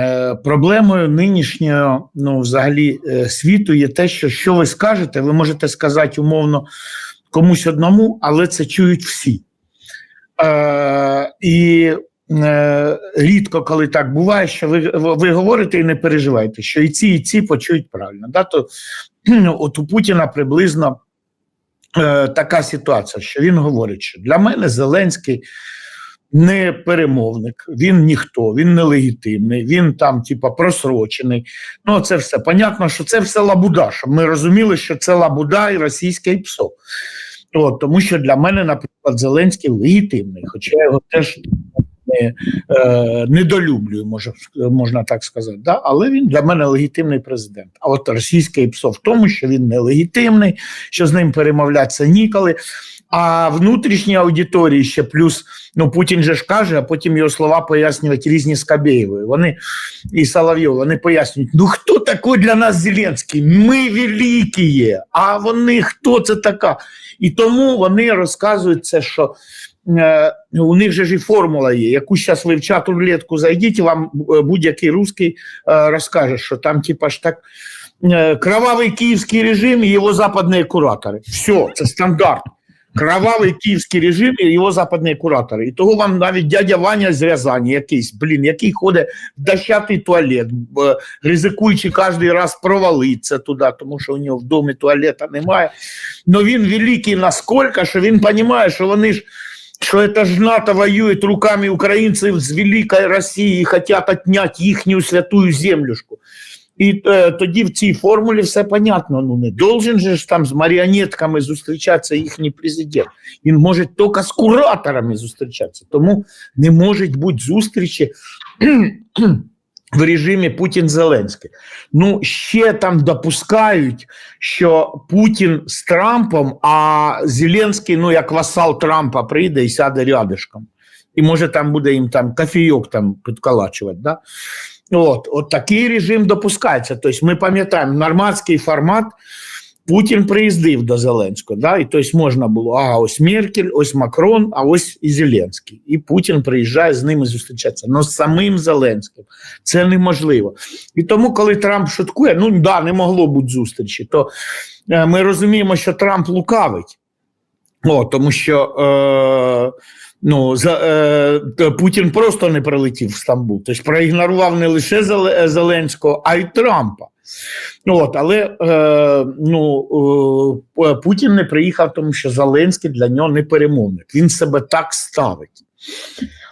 Е, Проблемою нинішнього ну, взагалі е, світу є те, що що ви скажете, ви можете сказати умовно комусь одному, але це чують всі. Е, і рідко коли так буває, що ви, ви говорите і не переживаєте, що і ці, і ці почують правильно. Да? То, от у Путіна приблизно така ситуація, що він говорить, що для мене Зеленський не перемовник, він ніхто, він нелегітимний, він там, типа, просрочений. Ну, це все. Понятно, що це все лабуда. Щоб ми розуміли, що це лабуда і російське ПСО. От, тому що для мене, наприклад, Зеленський легітимний, хоча його теж не, е, недолюблюю, можна так сказати. Да? Але він для мене легітимний президент. А от російське ПСО в тому, що він нелегітимний, що з ним перемовлятися ніколи. А внутрішній аудиторії ще плюс, ну Путін же ж каже, а потім його слова пояснюють різні Скабєєвої. Вони і Соловйов, вони пояснюють, ну хто такий для нас Зеленський? Ми великі а вони хто це така? І тому вони розказують це, що у них же ж і формула є. Яку зараз ви в чат рулетку зайдіть, вам е, будь-який русський е, розкаже, що там, типа ж так. е, Кровавий київський режим і його западні куратори. Все, це стандарт. Кровавий київський режим і його западні куратори. І того вам навіть дядя Ваня з Рязані якийсь, блін, який ходить в дощатий туалет, ризикуючи кожен раз провалитися туди, тому що у нього в домі туалета немає. Но він великий наскільки, що він розуміє, що вони ж що це ж НАТО воюет руками українців з великої Росії і хочуть отнять їхню святую землюшку. І е, тоді в цій формулі все понятно. Ну не должен же там з маріонетками зустрічатися їхній президент. Він може тільки з кураторами зустрічатися. Тому не може бути зустрічі в режимі Путін-Зеленський. Ну, ще там допускають, що Путін з Трампом, а Зеленський, ну як васал Трампа, прийде і сяде рядишком. І може там буде їм там кофійок там підколачувати. Да? От, от такий режим допускається. Тобто ми пам'ятаємо нормандський формат. Путін приїздив до Зеленського, да, і тобто можна було, ага, ось Меркель, ось Макрон, а ось і Зеленський. І Путін приїжджає з ними зустрічатися. Але з самим Зеленським це неможливо. І тому, коли Трамп шуткує, ну да, не могло бути зустрічі, то е, ми розуміємо, що Трамп лукавить. О, тому що е, ну, за, е, Путін просто не прилетів в Стамбул. Тобто проігнорував не лише Зеленського, а й Трампа. От, але е, ну, е, Путін не приїхав, тому що Зеленський для нього не перемовник. Він себе так ставить.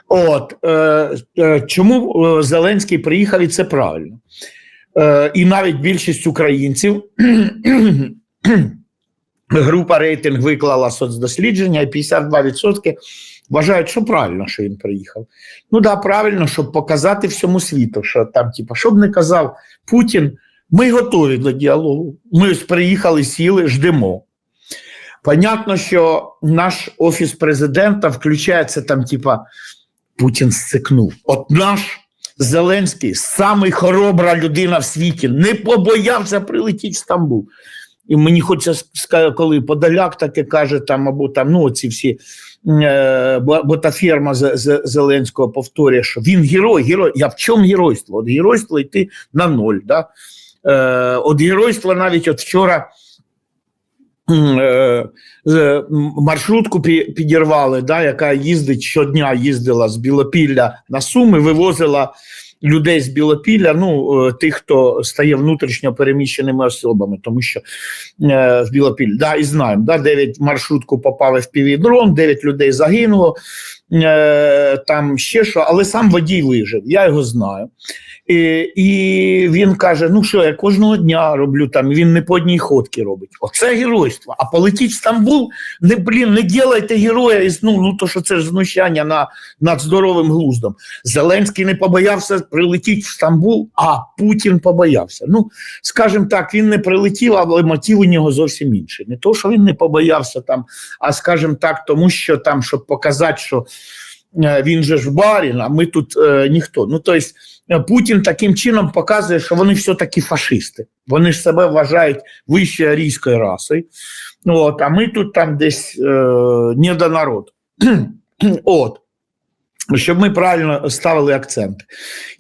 От, е, е, чому е, Зеленський приїхав, і це правильно. Е, і навіть більшість українців група рейтинг виклала соцдослідження, і 52% вважають, що правильно, що він приїхав. Ну да, правильно, щоб показати всьому світу, що там, типу, що б не казав Путін, ми готові до діалогу. Ми ось приїхали, сіли, ждемо. Понятно, що наш офіс президента включається там, типа, Путін сцикнув. От наш Зеленський, самий хоробра людина в світі, не побоявся прилетіти в Стамбул. І мені хочеться коли Подоляк таке каже, там, або там, ну, ці всі е, бо- ботаферма З- Зеленського повторює, що він герой, герой. Я в чому геройство? От геройство йти на ноль. Да? Е, от геройство навіть от вчора е, м, маршрутку підірвали, да, яка їздить щодня, їздила з Білопілля на Суми, вивозила людей з Білопілля, ну, е, тих, хто стає внутрішньо переміщеними особами, тому що е, в Білопіль, да, і знаємо, да, 9 маршрутку попали в півдрон, 9 людей загинуло, е, там ще що, але сам водій вижив, я його знаю. І, і він каже: ну що, я кожного дня роблю там, він не по одній ходці робить. Оце геройство. А полетіть в Стамбул, не блін, не ділайте героя, із- ну, ну то що це ж знущання на, над здоровим глуздом. Зеленський не побоявся прилетіти в Стамбул, а Путін побоявся. Ну, скажімо так, він не прилетів, але мотив у нього зовсім інший. Не то, що він не побоявся там, а скажімо так, тому що там, щоб показати, що е, він же ж барін, а ми тут е, ніхто. Ну, тобто, е, Путін таким чином показує, що вони все-таки фашисти. Вони ж себе вважають вищою арійською расою. Ну, От, а ми тут там десь е, не до народу. От. щоб ми правильно ставили акценти.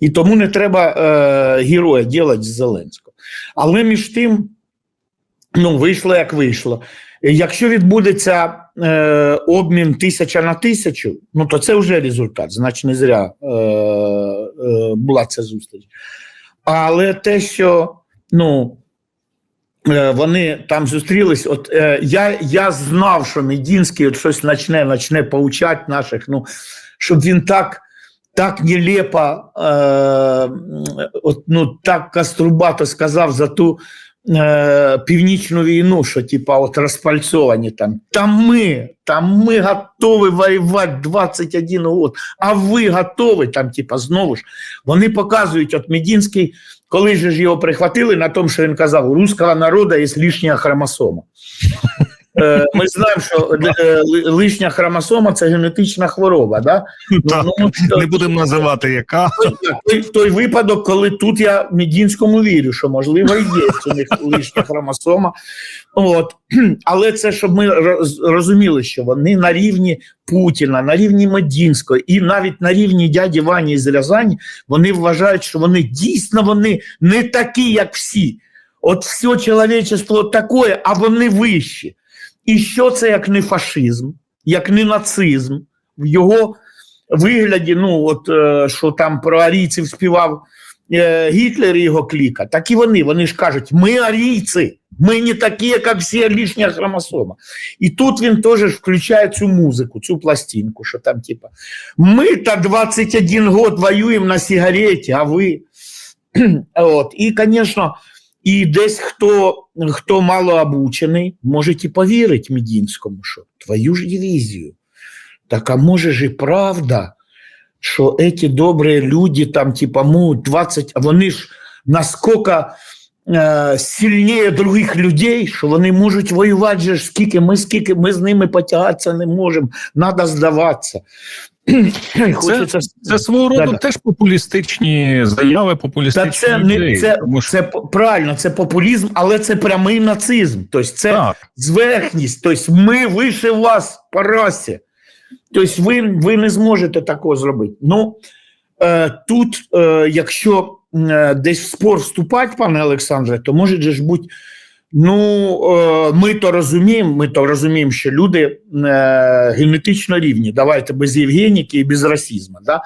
І тому не треба е, героя робити з Зеленського. Але між тим, ну, вийшло як вийшло. Якщо відбудеться е, обмін тисяча на тисячу, ну то це вже результат. Значить, не зря е, е, була ця зустріч. Але те, що ну, е, вони там зустрілись, от е, я я знав, що Медінський от щось почне почне поучати наших, ну, щоб він так так нелепо, е, от, ну, так каструбато сказав за ту е, північну війну, що типа от розпальцовані там. Там ми, там ми готові воювати 21 год, а ви готові там, типа, знову ж. Вони показують, от Медінський, коли ж його прихватили на тому, що він казав, у русского народу є лишня хромосома. Е, Ми знаємо, що е, лишня хромосома це генетична хвороба. Да? Так, Ну, ну, не будемо називати яка. той, той випадок, коли тут я Медінському вірю, що можливо і є у них лишня хромосома. От. Але це щоб ми роз- розуміли, що вони на рівні Путіна, на рівні Медінського і навіть на рівні дяді Вані з Рязані вони вважають, що вони дійсно вони не такі, як всі. От все чоловічество таке, а вони вищі. І що це як не фашизм, як не нацизм в його вигляді, ну от е, що там про арійців співав е, Гітлер і його кліка, так і вони. Вони ж кажуть, ми арійці, ми не такі, як всі лишня хромосома. І тут він теж включає цю музику, цю пластинку, що там, типа, ми та 21 год воюємо на сигареті, а ви. От. І, звісно, і десь хто, хто мало обучений, може і повірить Медінському, що твою ж дивізію. Так а може ж і правда, що ці добрі люди там, типа, ну, 20, а вони ж наскільки е, сильніше других людей, що вони можуть воювати же скільки, ми скільки, ми з ними потягатися не можемо, треба здаватися. Хочеться Це свого роду Да-да. теж популістичні заяви, Та популістичні це не це, тому що це правильно, це популізм, але це прямий нацизм. Тобто це так, зверхність. Тобто ми вище вас по расі. Тобто ви, ви не зможете такого зробити. Ну е, тут, е, якщо е, десь в спор вступати, пане Олександре, то може ж бути. Ну, е, ми то розуміємо, ми то розуміємо, що люди е, генетично рівні. Давайте без Євгеніки і без расізму. Да?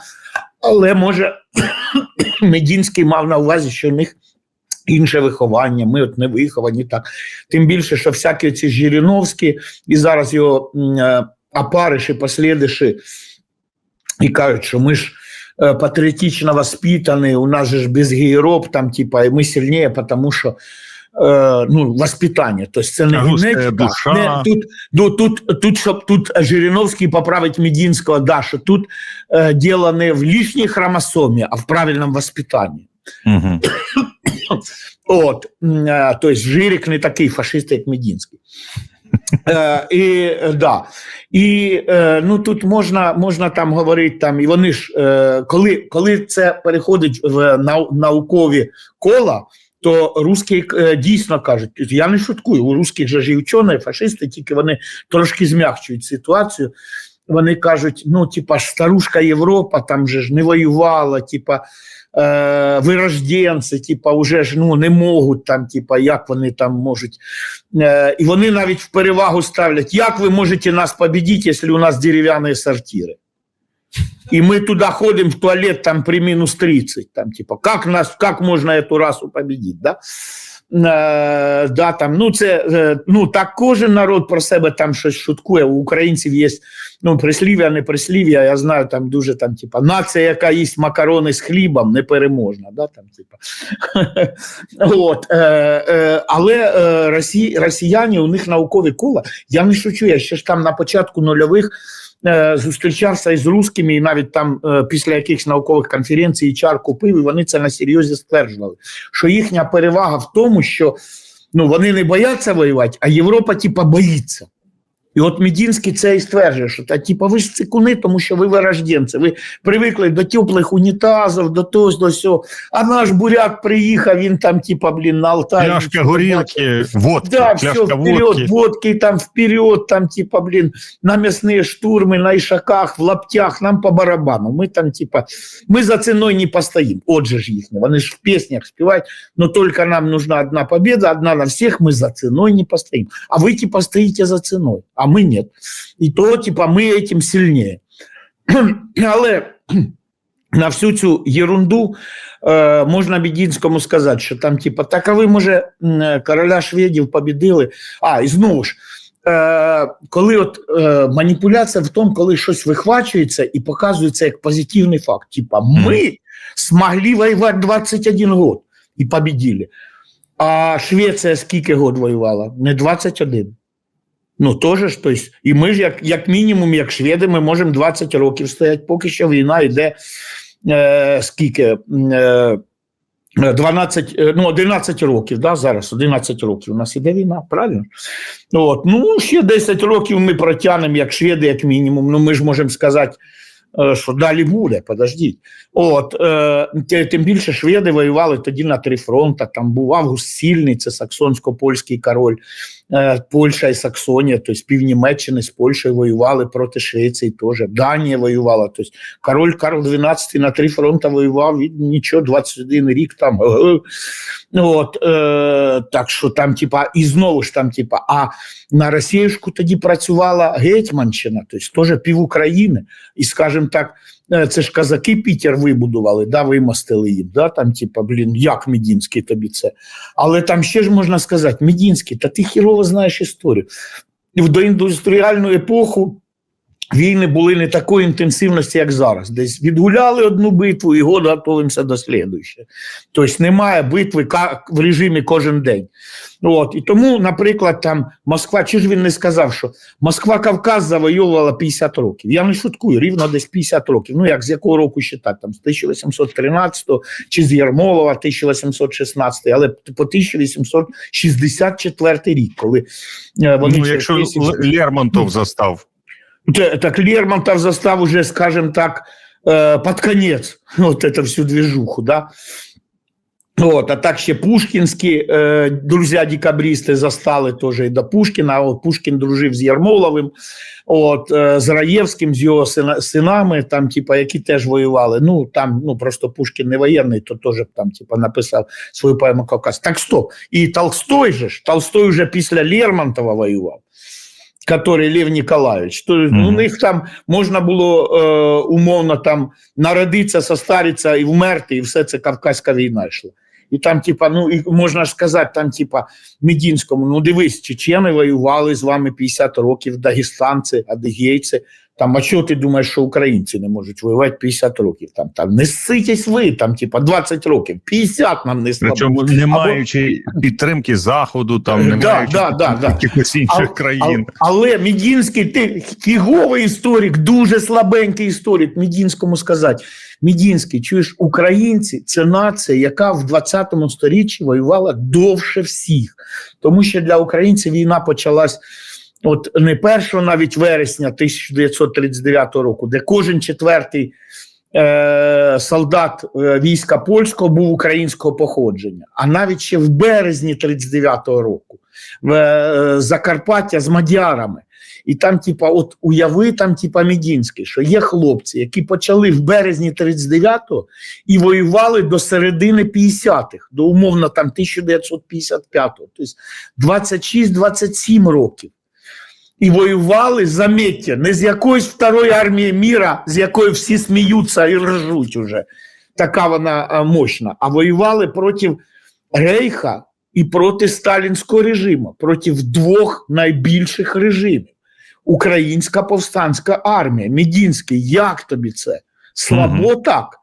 Але може Медінський мав на увазі, що в них інше виховання, ми от не виховані так. Тим більше, що всякі ці Жириновські, і зараз його м, е, послідиші, і кажуть, що ми ж патріотично воспитані, у нас же без гейроб, там, типа, і ми сильніше, тому що е, ну, воспитання. Тобто це не Русская генетика. душа. Не, тут, ну, тут, тут, щоб тут Жириновський поправить Медінського, да, що тут е, діло не в лишній хромосомі, а в правильному воспитанні. угу. От, е, тобто Жирик не такий фашист, як Медінський. Е, і, е, да. і е, ну, тут можна, можна там говорити, там, і вони ж, е, коли, коли це переходить в нау, наукові кола, то русські е, дійсно кажуть, я не шуткую, у русських же ж і вчені, фашисти, тільки вони трошки змягчують ситуацію. Вони кажуть, ну, типа, старушка Європа там же ж не воювала, типа, е, вирожденці, типа, вже ж ну, не можуть там, типа, як вони там можуть. Е, і вони навіть в перевагу ставлять, як ви можете нас победити, якщо у нас дерев'яні сортири. И мы туда ходим в туалет там при минус 30, там типа, как нас, как можно эту расу победить, да? Е, да, там, ну, це, е, ну, так кожен народ про себе там щось шуткує. У українців є ну, прислів'я, не прислів'я, я знаю, там дуже там, типа, нація, яка їсть макарони з хлібом, непереможна. Да, там, типа. От, е, е, але е, росі, росіяни, у них наукові кола, я не шучу, я ще ж там на початку нульових зустрічався із русскими, і навіть там е, після якихось наукових конференцій чар купив, і вони це на серйозі стверджували, що їхня перевага в тому, що ну, вони не бояться воювати, а Європа, типа, боїться. І от Медінський це і стверджує, що та, типа, ви ж цикуни, тому що ви вирожденці, ви привикли до теплих унітазів, до того, до сього. А наш буряк приїхав, він там, типа, блін, на Алтаї. Пляшка горілки, водки, Да, все, пляшка вперед, водки. водки, там вперед, там, типа, блин, на мясные штурмы, на ишаках, в лаптях, нам по барабану. Мы там, типа, мы за ценой не постоим. Отже ж їхні, вони ж в песнях співають, но только нам нужна одна победа, одна на всех, мы за ценой не постоим. А вы, типа, стоите за ценой, а мы нет. И то, типа, мы этим сильнее. Але на всю цю ерунду е, можна Бідінському сказати, що там, типа, так а ви, може, м, короля шведів побідили. А, і знову ж, е, коли от е, маніпуляція в тому, коли щось вихвачується і показується як позитивний факт. Типа, ми змогли воювати 21 год і побідили. А Швеція скільки год воювала? Не 21. Ну, теж ж, тобто, і ми ж, як, як мінімум, як шведи, ми можемо 20 років стояти, поки що війна йде е, скільки? Е, 12, е, ну, 11 років, да, зараз 11 років. У нас іде війна, правильно? От, ну, ще 10 років ми протягнемо, як шведи, як мінімум. Ну, ми ж можемо сказати, е, що далі буде, подождіть. От, е, тим більше шведи воювали тоді на три фронта. Там був Август Сильний, це саксонсько-польський король, е, Польща і Саксонія, тобто пів Німеччини з Польщею воювали проти Швеції теж. Данія воювала. Тобто король Карл XII на три фронта воював, нічого, 21 рік там. е, От, е, так що там, типа, і знову ж там, типа, а на Росіюшку тоді працювала Гетьманщина, тобто теж пів України. І, скажімо так, е, це ж казаки Пітер вибудували, да, вимостили їм. Да, там, типа, блін, як Медінський тобі це. Але там ще ж можна сказати, Медінський, та ти хірово знаєш історію. В доіндустріальну епоху війни були не такої інтенсивності, як зараз. Десь відгуляли одну битву і год готуємося до слідуючої. Тобто немає битви в режимі кожен день. От. І тому, наприклад, там Москва, чи ж він не сказав, що Москва Кавказ завойовувала 50 років. Я не шуткую, рівно десь 50 років. Ну, як з якого року ще так, там з 1813 чи з Ярмолова 1816, але по 1864 рік, коли е, вони Ну, якщо Лермонтов застав. Так Лермонтов застав уже, скажем так, э, под конец вот эту всю движуху, да. От, а так ще Пушкінські е, друзі-декабристи застали теж і до Пушкіна. От Пушкін дружив з Ярмоловим, от, е, з Раєвським, з його сина, синами, там, типа, які теж воювали. Ну, там, ну, просто Пушкін не воєнний, то теж там, типа, написав свою поему Кавказ. Так стоп. І Толстой же ж, Толстой вже після Лермонтова воював. Который Лев Николаевич. То, Мгм. У них там можна було е, умовно там народитися, состаритися і вмерти, і все це Кавказька війна йшла. І там, типа, ну і можна ж сказати, там, типа, Медінському, ну дивись, чечени воювали з вами 50 років, дагестанці, адигейці. Там, а чого ти думаєш, що українці не можуть воювати 50 років? Там, там не ситесь ви, там, типа, 20 років, 50 нам не слабо. Причому не маючи підтримки Заходу, там не Да, маючи да, да, да. якихось інших А- країн. А- але Мідінський ти фіговий історик, дуже слабенький історик. Мідінському сказати. Мідінський, чуєш, українці це нація, яка в 20 сторіччі воювала довше всіх. Тому що для українців війна почалась. От не 1 навіть вересня 1939 року, де кожен четвертий е, солдат е, війська польського був українського походження, а навіть ще в березні 39-го року в е, Закарпаття з мадярами. І там, типа, от уяви там, типа, Мідінський, що є хлопці, які почали в березні 39-го і воювали до середини 50-х, до умовно там 1955-го, тобто 26-27 років. І воювали, заметьте, не з якоїсь второї армії міра, з якої всі сміються і ржуть уже. Така вона мощна. А воювали проти Рейха і проти сталінського режиму, проти двох найбільших режимів. Українська повстанська армія. Мідінський, як тобі це? Слабо так.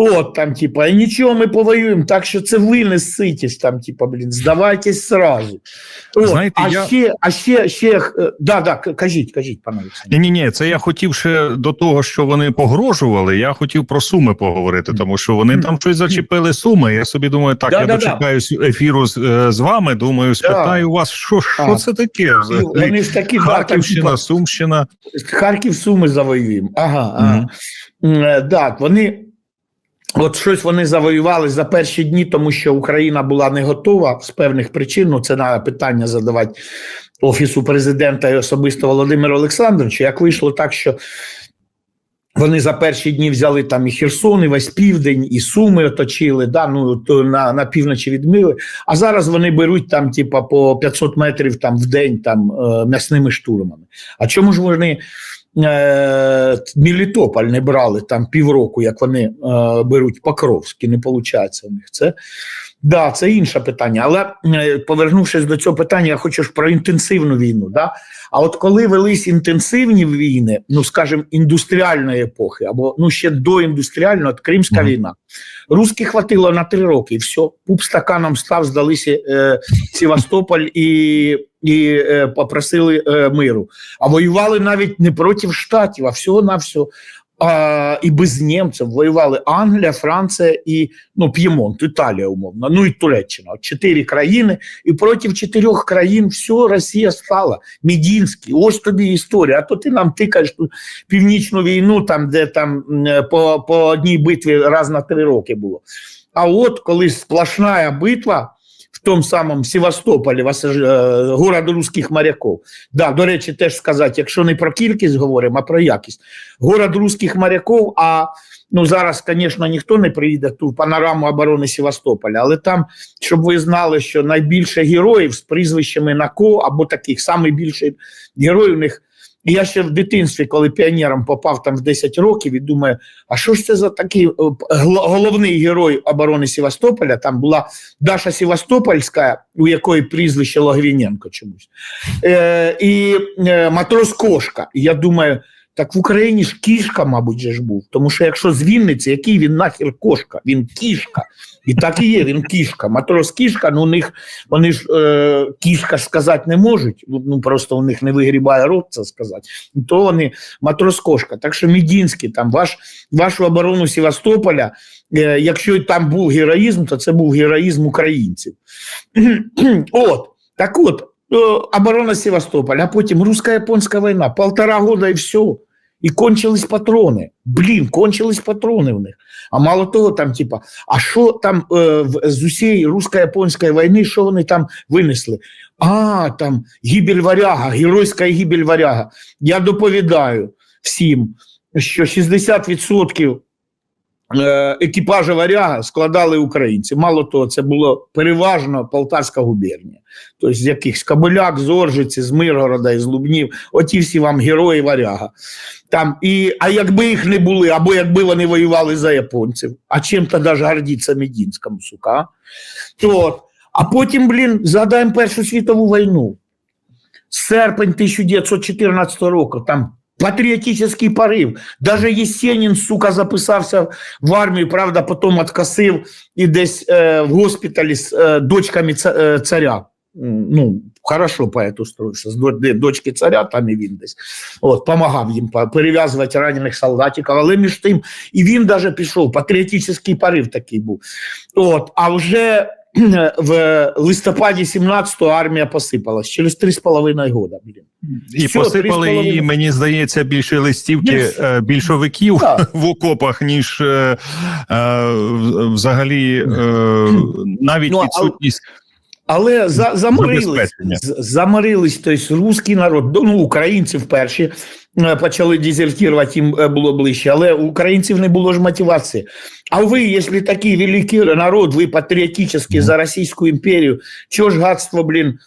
От там, типа, і нічого ми повоюємо, так що це ви не ситесь там, типа, блін, здавайтесь сразу. От, Знаєте, а я- ще, а ще, ще, е, да, да, кажіть, кажіть, пане Олександр. Ні, ні, це я хотів ще до того, що вони погрожували. Я хотів про суми поговорити, тому що вони там щось зачепили суми. Я собі думаю, так, Да, я да, дочекаюсь ефіру з, е, з вами. Думаю, спитаю вас, що, що А. це таке? Вони ж такі, да, там, Харківщина, типа, Сумщина. Харків Суми завоюємо. Ага, ага. М, Так, вони. От щось вони завоювали за перші дні, тому що Україна була не готова з певних причин. Ну, це треба питання задавати Офісу президента і особисто Володимиру Олександровичу. Як вийшло так, що вони за перші дні взяли там і Херсон, і весь південь, і Суми оточили, да, ну, то на, на півночі відмили. А зараз вони беруть там, типа, по 500 метрів там, в день там, е, м'ясними штурмами. А чому ж вони е, Мелітополь не брали там півроку, як вони е, беруть Покровськ, і не виходить у них це. Да, це інше питання. Але е, повернувшись до цього питання, я хочу ж про інтенсивну війну. Да? А от коли велись інтенсивні війни, ну скажімо, індустріальної епохи, або ну ще до індустріальної, от Кримська Мгм. війна, русських хватило на три роки, і все, пуп стаканом став, здалися е, Севастополь і, і е, попросили е, миру. А воювали навіть не проти штатів, а всього на все. А, і без німців воювали Англія, Франція і ну, П'ємонт, Італія, умовно, ну і Туреччина. Чотири країни, і проти чотирьох країн все Росія стала. Мідінський, ось тобі історія. А то ти нам тикаєш тут північну війну, там, де там по, по одній битві раз на три роки було. А от коли сплошна битва в тому самому Севастополі, е, город русських моряків. Да, до речі, теж сказати, якщо не про кількість говоримо, а про якість. Город русських моряків, а ну зараз, звісно, ніхто не приїде ту панораму оборони Севастополя, але там, щоб ви знали, що найбільше героїв з прізвищами на ко або таких, найбільший герой у них. І я ще в дитинстві, коли піонером попав там в 10 років, і думаю, а що ж це за такий е, головний герой оборони Севастополя? Там була Даша Севастопольська, у якої прізвище Логвіненко чомусь, е, і е, матрос Кошка. І я думаю, так в Україні ж кішка, мабуть, же ж був. Тому що якщо з Вінниці, який він нахер кошка? Він кішка. І так і є, він кішка. Матрос кішка, ну у них вони ж е, кішка сказати не можуть. Ну просто у них не вигрібає рот це сказати. То вони матрос кошка. Так що Мідінський, там ваш, вашу оборону Севастополя, е, якщо там був героїзм, то це був героїзм українців. От, так от, е, оборона Севастополя, а потім русско-японська війна, полтора года і все. І кончились патрони. Блін, кончились патрони в них. А мало того, там, типа, а що там е, з усієї русско-японської війни, що вони там винесли? А, там гибель варяга, геройська гибель варяга. Я доповідаю всім, що 60% е, екіпажу варяга складали українці. Мало того, це було переважно Полтавська губернія. Тобто з якихось Кобиляк, з Оржиці, з Миргорода, із Лубнів, оті всі вам герої варяга. Там, і, а якби їх не були, або якби вони воювали за японців, а чим тоді ж гордиться Медінському, сука? От. А потім, блін, згадаємо Першу світову війну. Серпень 1914 року, там патріотичний порив. Даже Єсенін, сука, записався в армію, правда, потім откосив і десь е, в госпіталі з е, дочками е, царя. Ну, хорошо поет устроївся. З дочки царя, там і він десь. От, помагав їм перев'язувати ранених солдатиків, але між тим і він даже пішов, патріотичний порив такий був. От, а вже в листопаді 17-го армія посипалась через 3,5 года, блін. І Все, посипали її, мені здається, більше листівки Більше. е, більшовиків Так. в окопах, ніж е, е, взагалі е, навіть no, а- відсутність. Але за, заморились, заморились, тобто русський народ, ну, українці вперше е, почали дезертувати, їм е, було ближче, але у українців не було ж мотивації. А ви, якщо такий великий народ, ви патріотичний за Російську імперію, чого ж гадство, блін,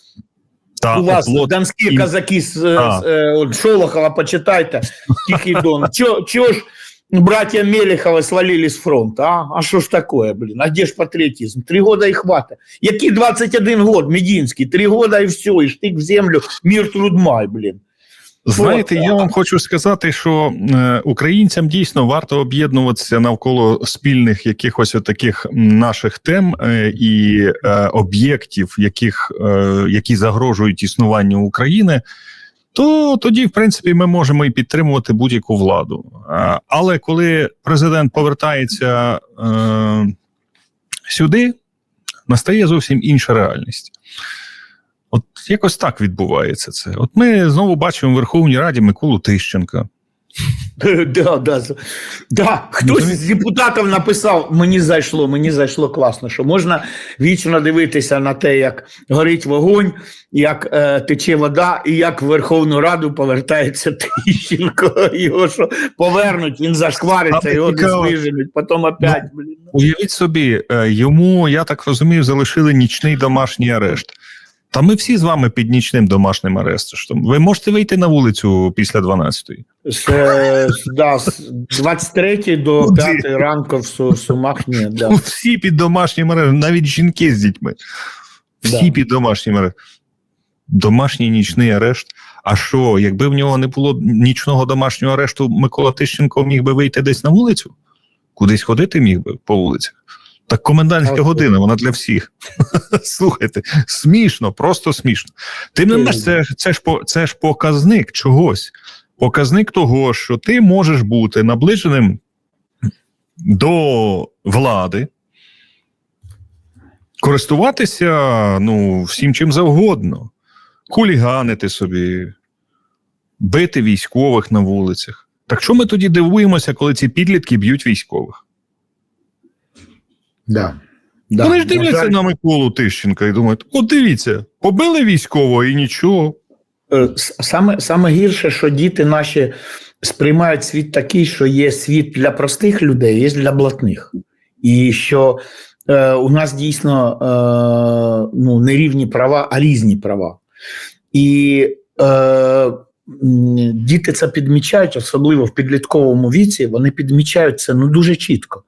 Та у вас оплот донські казаки з, А. з е, Шолохова, почитайте, Тихий Дон. Чого чо ж братья Мелехова свалили з фронту, а? А що ж такое, блін? А де ж патріотизм? Три года і хватить. Які 21 год, Мединський? Три года і все, і штик в землю, мир труд май, блін. Знаєте, я вам хочу сказати, що е, українцям дійсно варто об'єднуватися навколо спільних якихось таких наших тем е, і е, об'єктів, яких, які загрожують існуванню України. То тоді, в принципі, ми можемо і підтримувати будь-яку владу. Але коли президент повертається е, сюди, настає зовсім інша реальність. От якось так відбувається це. От ми знову бачимо в Верховній Раді Миколу Тищенка. Да, да, да. Хтось з депутатів написав: мені зайшло, мені зайшло класно, що можна вічно дивитися на те, як горить вогонь, як е, тече вода, і як в Верховну Раду повертається Тищенко. Його що повернуть, він зашквариться, його цікаво. виженуть, потім опять. блін. Уявіть собі, е, йому, я так розумію, залишили нічний домашній арешт. Та ми всі з вами під нічним домашнім арештом. Ви можете вийти на вулицю після 12-ї. З, е, да, з 23 до Ну, 5 ранку в Су- Сумах ні. Да. Всі під домашнім арештом, навіть жінки з дітьми. Всі Да. під домашнім арештом. Домашній нічний арешт. А що, якби в нього не було нічного домашнього арешту, Микола Тищенко міг би вийти десь на вулицю? Кудись ходити міг би по вулицях? Так комендантська година, вона для всіх. Слухайте, смішно, просто смішно. Тим не менш, це, це, ж, це ж показник чогось. Показник того, що ти можеш бути наближеним до влади, користуватися ну, всім чим завгодно, хуліганити собі, бити військових на вулицях. Так що ми тоді дивуємося, коли ці підлітки б'ють військових? Да. Да. Вони ж дивляться на Миколу Тищенка і думають: от дивіться, побили військового і нічого. Е, Саме, саме гірше, що діти наші сприймають світ такий, що є світ для простих людей, є для блатних. І що е, у нас дійсно е, ну, не рівні права, а різні права. І е, діти це підмічають, особливо в підлітковому віці, вони підмічають це ну, дуже чітко.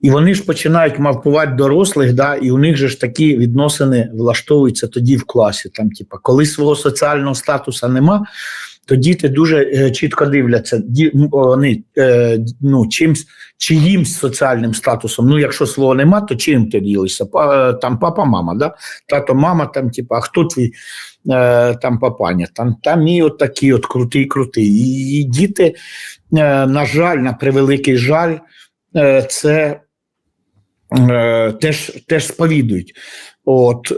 І вони ж починають мавпувати дорослих, да, і у них же ж такі відносини влаштовуються тоді в класі. Там, типа, коли свого соціального статусу нема, то діти дуже е, чітко дивляться, вони е, ну, чимсь, чиїмсь соціальним статусом. Ну, якщо свого нема, то чим ти ділишся? Е, Там папа, мама, да? тато, мама, там, типа, а хто твій там папаня? Там, там мій от такий от крутий, крутий. І, і діти, на жаль, на превеликий жаль, це теж, теж сповідують. От,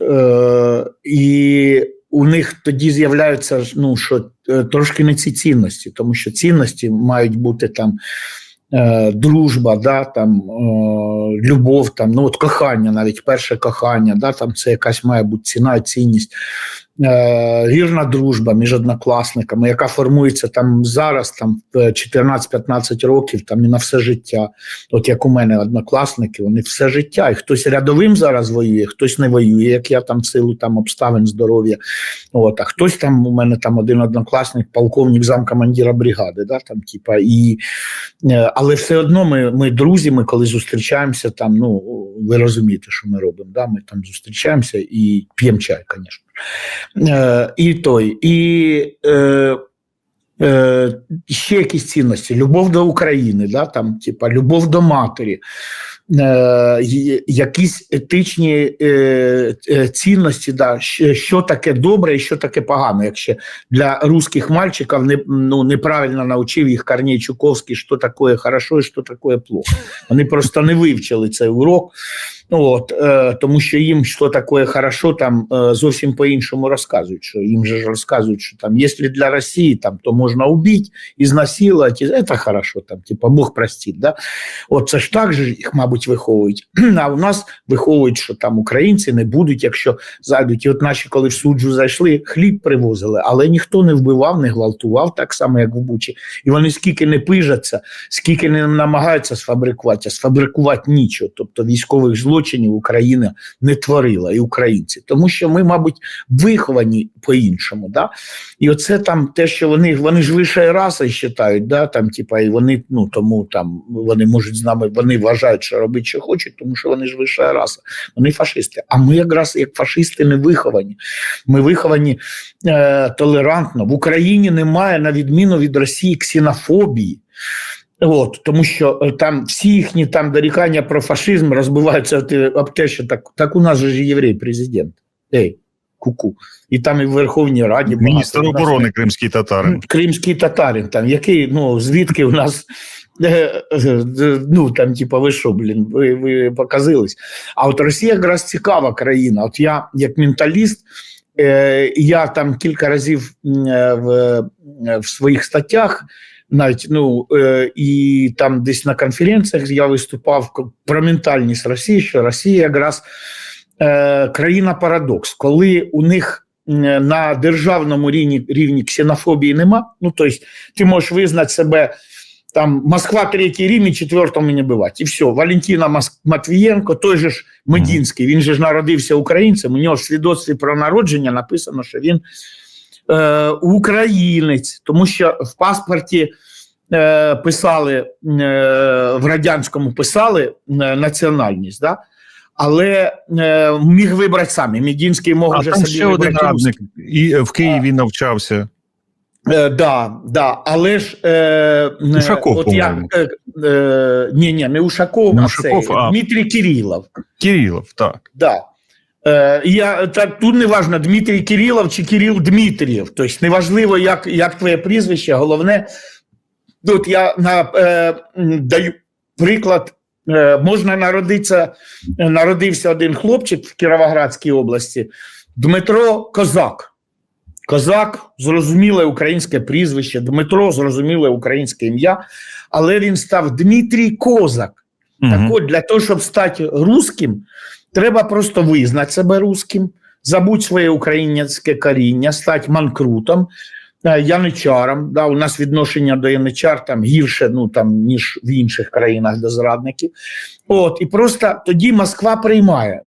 і у них тоді з'являються ну, що трошки не ці цінності, тому що цінності мають бути там е, дружба, да, там, е, любов, там, ну, от кохання, навіть перше кохання, да, там це якась має бути ціна, цінність. Е, вірна дружба між однокласниками, яка формується там зараз, там в 14-15 років, там і на все життя. От як у мене однокласники, вони все життя. І хтось рядовим зараз воює, хтось не воює, як я там в силу там обставин здоров'я. От, а хтось там у мене там один однокласник, полковник замкомандира бригади, да, там, типа, і, е, але все одно ми, ми друзі, ми коли зустрічаємося, там, ну, ви розумієте, що ми робимо. Да? Ми там зустрічаємося і п'ємо чай, звісно. Е, і той, і е, е, ще якісь цінності: любов до України, да, там, типа, любов до матері, е, якісь етичні е, е, цінності, да, що, таке добре і що таке погано. Якщо для русських мальчиків не, ну, неправильно навчив їх Корней Чуковський, що таке хорошо і що таке плохо. Вони просто не вивчили цей урок. От, е, тому що їм що таке хорошо, там е, зовсім по-іншому розказують. Що їм же ж розказують, що там, якщо для Росії, там, то можна убити, ізнасилувати, це хорошо, там, типа Бог простить. Да? От це ж так же їх, мабуть, виховують. А у нас виховують, що там українці не будуть, якщо зайдуть. І от наші, коли в суджу зайшли, хліб привозили, але ніхто не вбивав, не гвалтував, так само, як в Бучі. І вони скільки не пижаться, скільки не намагаються сфабрикувати, а сфабрикувати нічого. Тобто військових злочинів злочинів Україна не творила і українці, тому що ми, мабуть, виховані по-іншому. Да? І оце там те, що вони вони ж лише раса вважають, да? там, типа, і вони ну тому там вони можуть з нами, вони вважають, що робити, що хочуть, тому що вони ж вища раса, вони фашисти. А ми якраз як фашисти не виховані. Ми виховані е, толерантно. В Україні немає, на відміну від Росії, ксенофобії. От, тому що е, там всі їхні там дорікання про фашизм розбиваються об те- що так, так у нас же ж єврей президент. Ей, куку. І там і в Верховній Раді Міністр багато. У нас оборони кримський татарин. Кримський татарин, там, який, ну, звідки у нас. е, е, Ну, там, типа, ви що, блін, ви, ви показились. А от Росія якраз цікава країна. От я, як менталіст, е, я там кілька разів в, в своїх статтях, навіть ну е, і там десь на конференціях я виступав про ментальність Росії, що Росія якраз е, країна парадокс, коли у них на державному рівні, рівні ксенофобії нема. Ну тобто, ти можеш визнати себе там Москва третій рівень, четвертому не бувати. І все. Валентина Мас- Матвієнко, той же ж Медінський, він же ж народився українцем. У нього в свідоцтві про народження написано, що він е, українець, тому що в паспорті е, писали е, в радянському писали е, національність, да? але е, міг вибрати самі. Медінський мог А вже там собі ще один радник, і в Києві навчався. Е, да, да, але ж е, е, Ушаков, от я, е, е, ні, ні, не Ушаков, Не а Ушаков, це а- Дмитрій Кирилов. Кирилов, так. Да. Е, я, так, тут не важно, Дмитрій Кирилов чи Кирил Дмитрієв. Тобто неважливо, як, як твоє прізвище, головне. Тут я на, е, даю приклад. Е, можна народитися, е, народився один хлопчик в Кіровоградській області, Дмитро Козак. Козак, зрозуміле українське прізвище, Дмитро, зрозуміле українське ім'я, але він став Дмитрій Козак. Так от, для того, щоб стати русським, треба просто визнати себе русським, забудь своє українське коріння, стати манкрутом, е, яничаром. Да, у нас відношення до яничар там гірше, ну там ніж в інших країнах до зрадників. От і просто тоді Москва приймає.